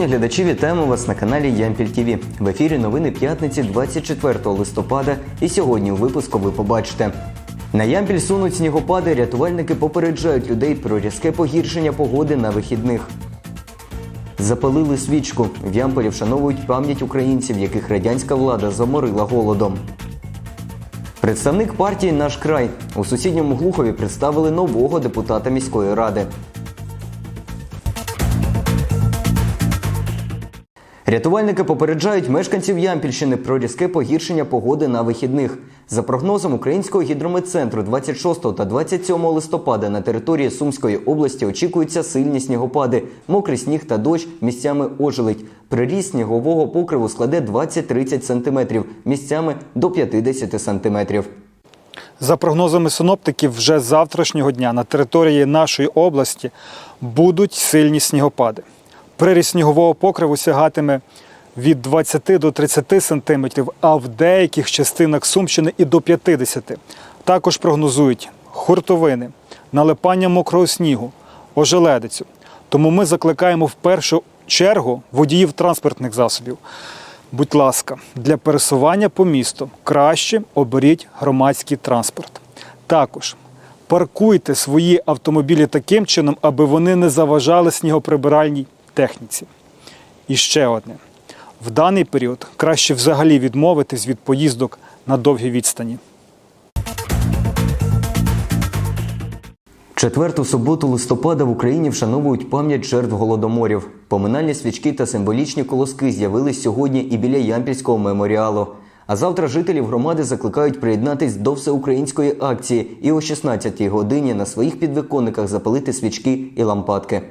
Шановні глядачі, вітаємо вас на каналі Ямпіль ТВ. В ефірі новини п'ятниці 24 листопада. І сьогодні у випуску ви побачите. На Ямпіль сунуть снігопади, рятувальники попереджають людей про різке погіршення погоди на вихідних. Запалили свічку. В Ямполі вшановують пам'ять українців, яких радянська влада заморила голодом. Представник партії Наш край у сусідньому Глухові представили нового депутата міської ради. Рятувальники попереджають мешканців Ямпільщини про різке погіршення погоди на вихідних. За прогнозом Українського гідрометцентру 26 та 27 листопада на території Сумської області очікуються сильні снігопади, мокрий сніг та дощ місцями ожеледь. Приріст снігового покриву складе 20-30 см, місцями до 50 см. За прогнозами синоптиків, вже з завтрашнього дня на території нашої області будуть сильні снігопади. Приріст снігового покриву сягатиме від 20 до 30 сантиметрів, а в деяких частинах Сумщини і до 50. Також прогнозують хуртовини, налипання мокрого снігу, ожеледицю. Тому ми закликаємо в першу чергу водіїв транспортних засобів. Будь ласка, для пересування по місту краще оберіть громадський транспорт. Також паркуйте свої автомобілі таким чином, аби вони не заважали снігоприбиральній техніці. І ще одне: в даний період краще взагалі відмовитись від поїздок на довгі відстані. Четверту суботу листопада в Україні вшановують пам'ять жертв голодоморів. Поминальні свічки та символічні колоски з'явились сьогодні і біля Ямпільського меморіалу. А завтра жителів громади закликають приєднатись до всеукраїнської акції і о 16-й годині на своїх підвиконниках запалити свічки і лампадки.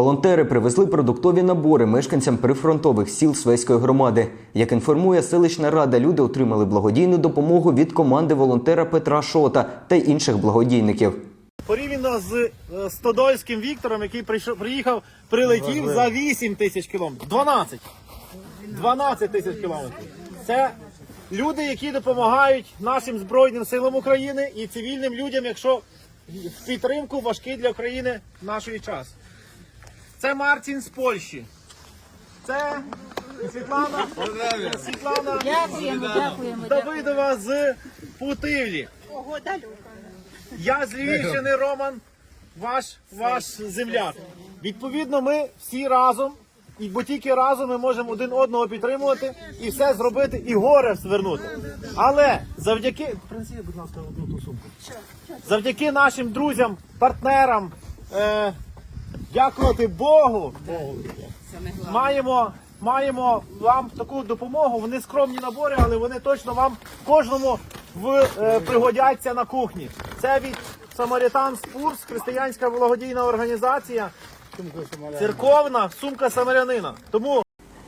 Волонтери привезли продуктові набори мешканцям прифронтових сіл Свеської громади. Як інформує селищна рада, люди отримали благодійну допомогу від команди волонтера Петра Шота та інших благодійників. Порівняно з е, Стодольським Віктором, який прийшов, приїхав, прилетів за 8 тисяч кілометрів. 12. 12 тисяч кілометрів. Це люди, які допомагають нашим Збройним силам України і цивільним людям, якщо в підтримку важкий для України нашої час. Це Мартін з Польщі. Це Світлана, Світлана Дякуємо, дякуємо. Давидова з Путивлі. Я з Львівщини, Роман, ваш, ваш земляк. Відповідно, ми всі разом, і бо тільки разом ми можемо один одного підтримувати і все зробити, і горе свернути. Але завдяки. Будь ласка, одну ту сумку. Завдяки нашим друзям, партнерам, е, дякувати Богу, Богу маємо, маємо вам таку допомогу. Вони скромні набори, але вони точно вам кожному в, е, пригодяться на кухні. Це від Самарітан Спурс, християнська благодійна організація. Церковна сумка самарянина. Тому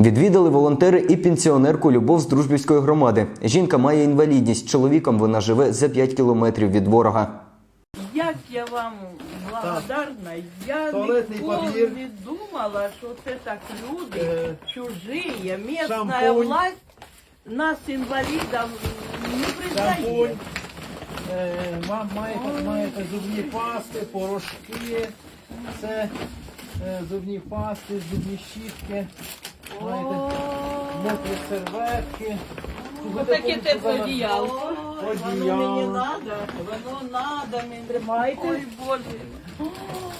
Відвідали волонтери і пенсіонерку Любов з Дружбівської громади. Жінка має інвалідність. Чоловіком вона живе за 5 кілометрів від ворога. Як я вам благодарна, я Туалетний ніколи папір. не думала, що це так люди, Е, чужі, місцева шампунь. власть нас, інвалідів, не признає. шампунь. Е, ма- маєте, маєте зубні пасти, порошки. Це е, зубні пасти, зубні щітки. Маєте мокрі серветки. Отаке тепле одіялко. Воно мені надо, воно надо мені. Тримайте. Ой, Боже.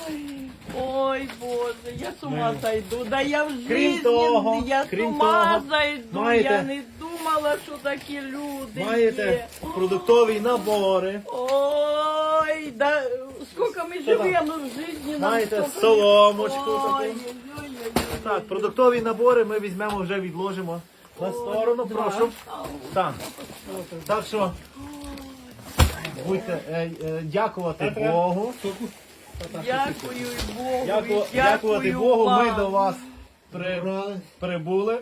Ой, ой, Боже, я з ума зайду. Да я в житті, того, я з крім ума того, зайду. маєте- Я не думала, що такі люди Маєте є. продуктові набори. Ой, да сколько мы живем в нам Маєте соломочку Ой, таку. ой-ой-ой. Так, продуктові набори ми візьмемо вже відложимо на сторону, прошу. Так. Так що будьте е, е, дякувати Богу. Дякую Богу. Дяку, і дякувати Богу, ми вам. до вас при, прибули.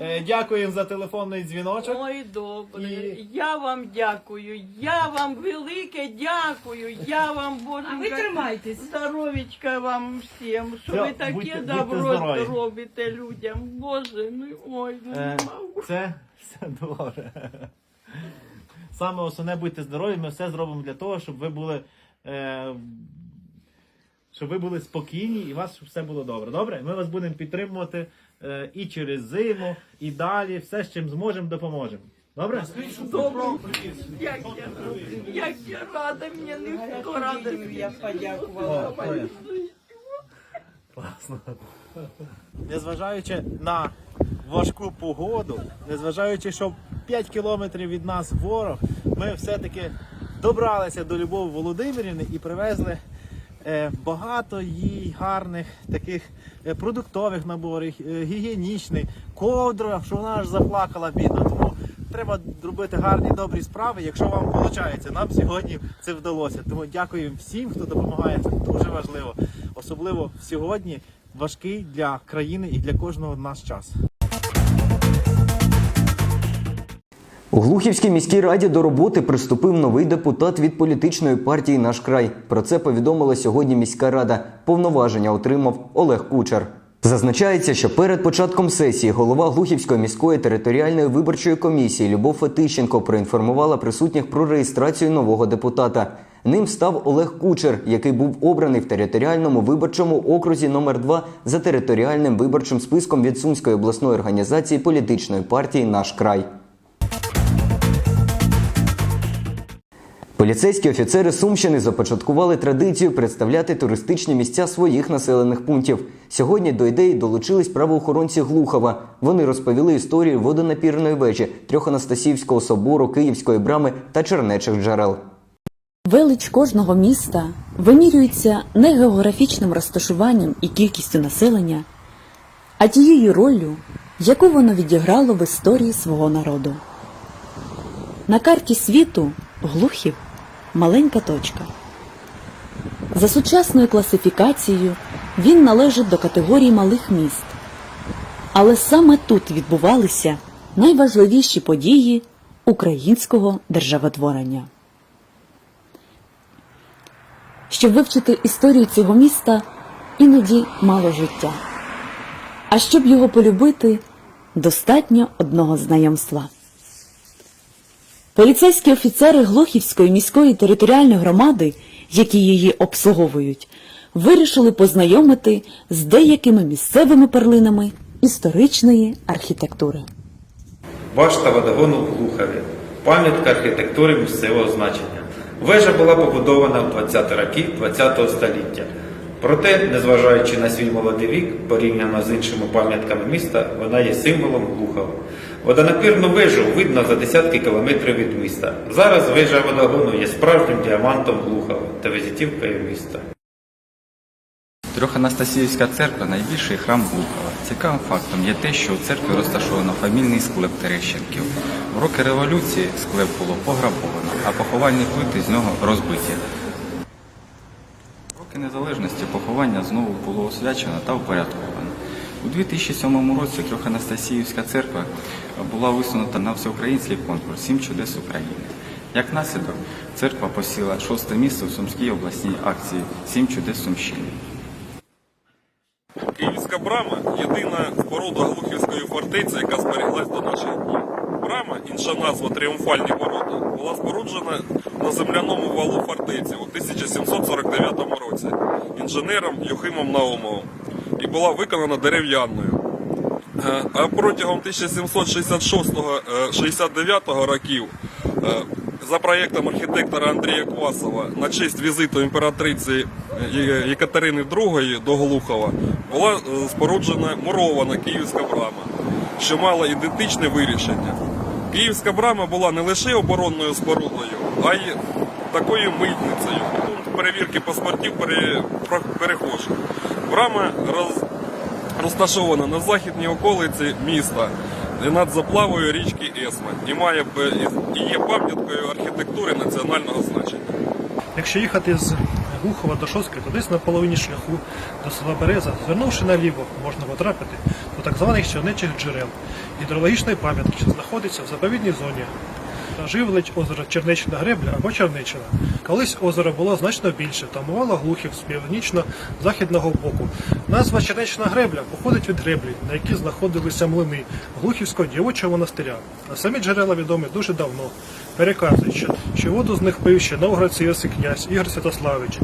Е, дякуємо за телефонний дзвіночок. Ой, добре. І- Я вам дякую. Я вам велике дякую. Я вам Боже. А ви тримайтесь. Здоровічка вам всім, що Все, ви таке будьте- будьте добро здорові. робите людям. Боже, ну ой, ну Е, не можу. це все добре. Саме основне будьте здорові, ми все зробимо для того, щоб ви були. Е, щоб ви були спокійні і у вас все було добре. Добре? Ми вас будемо підтримувати і через зиму, і далі. Все, з чим зможемо, допоможемо. Добре? Добре. Як я, як я рада, мені ніхто радий. Я подякувала. Класно. Незважаючи на важку погоду, незважаючи, що 5 кілометрів від нас ворог, ми все-таки добралися до Любові Володимирівни і привезли е, багато їй гарних таких е, продуктових наборів, е, гігієнічних, ковдру, що вона аж заплакала бідно. Тому треба робити гарні добрі справи, якщо вам виходить. Нам сьогодні це вдалося. Тому дякуємо всім, хто допомагає. Це дуже важливо, особливо сьогодні важкий для країни і для кожного з нас час. У Глухівській міській раді до роботи приступив новий депутат від політичної партії Наш край. Про це повідомила сьогодні міська рада. Повноваження отримав Олег Кучер. Зазначається, що перед початком сесії голова Глухівської міської територіальної виборчої комісії Любов Фетищенко проінформувала присутніх про реєстрацію нового депутата. Ним став Олег Кучер, який був обраний в територіальному виборчому окрузі номер 2 за територіальним виборчим списком від Сумської обласної організації політичної партії Наш край. Поліцейські офіцери Сумщини започаткували традицію представляти туристичні місця своїх населених пунктів. Сьогодні до ідеї долучились правоохоронці Глухова. Вони розповіли історію водонапірної вежі, Трьоханастасівського собору, Київської брами та чернечих джерел. Велич кожного міста вимірюється не географічним розташуванням і кількістю населення, а тією роллю, яку воно відіграло в історії свого народу. На карті світу Глухів маленька точка. За сучасною класифікацією він належить до категорії малих міст. Але саме тут відбувалися найважливіші події українського державотворення. Щоб вивчити історію цього міста, іноді мало життя. А щоб його полюбити, достатньо одного знайомства. Поліцейські офіцери Глухівської міської територіальної громади, які її обслуговують, вирішили познайомити з деякими місцевими перлинами історичної архітектури. Башта водогону в Глухові. Пам'ятка архітектури місцевого значення. Вежа була побудована в 20 роки ХХ століття. Проте, незважаючи на свій молодий вік, порівняно з іншими пам'ятками міста, вона є символом Глухова. Водонапірну вежу видно за десятки кілометрів від міста. Зараз вежа водогону є справжнім діамантом Глухова та візитівкою міста. Трьоханастасіївська церква найбільший храм Глухова. Цікавим фактом є те, що у церкві розташовано фамільний склеп Терещенків. В роки революції склеп було пограбовано, а поховальні плити з нього розбиті. В роки незалежності поховання знову було освячено та упорядковано. У 2007 році Трьоханастасіївська церква була висунута на всеукраїнський конкурс «Сім чудес України. Як наслідок, церква посіла шосте місце у Сумській обласній акції «Сім чудес Сумщини». Київська брама єдина споруда Глухівської фортеці, яка зберіглась до наших днів. Брама, інша назва Тріумфальні ворота, була споруджена на земляному валу фортеці у 1749 році інженером Юхимом Наумовим була виконана дерев'яною. Е, А протягом 1766-69 років е, за проєктом архітектора Андрія Квасова на честь візиту імператриці Єкатерини II до Глухова була е, споруджена мурована Київська брама, що мала ідентичне вирішення. Київська брама була не лише оборонною спорудою, а й такою митницею. Пункт перевірки паспортів перехожих. Брама роз, розташована на західній околиці міста над заплавою річки Есма і має і є пам'яткою архітектури національного значення. Якщо їхати з Глухова до Шоски, то десь на половині шляху до села Береза, звернувши наліво, можна потрапити до так званих черничих джерел, гідрологічної пам'ятки, що знаходиться в заповідній зоні. Живлить озеро Чернечна гребля або Черничина. Колись озеро було значно більше та омивало глухів з північно-західного боку. Назва Чернечна гребля походить від греблі, на якій знаходилися млини Глухівського дівочого монастиря. А самі джерела відомі дуже давно. Переказують, що, воду з них пив ще новгородський Йосип князь Ігор Святославич.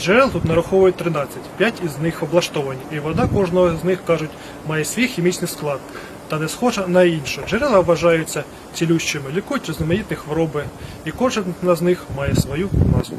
Джерел тут нараховують 13, 5 із них облаштовані, і вода кожного з них, кажуть, має свій хімічний склад та не схожа на іншу. Джерела вважаються цілющими, лікують різноманітні хвороби, і кожен з них має свою назву.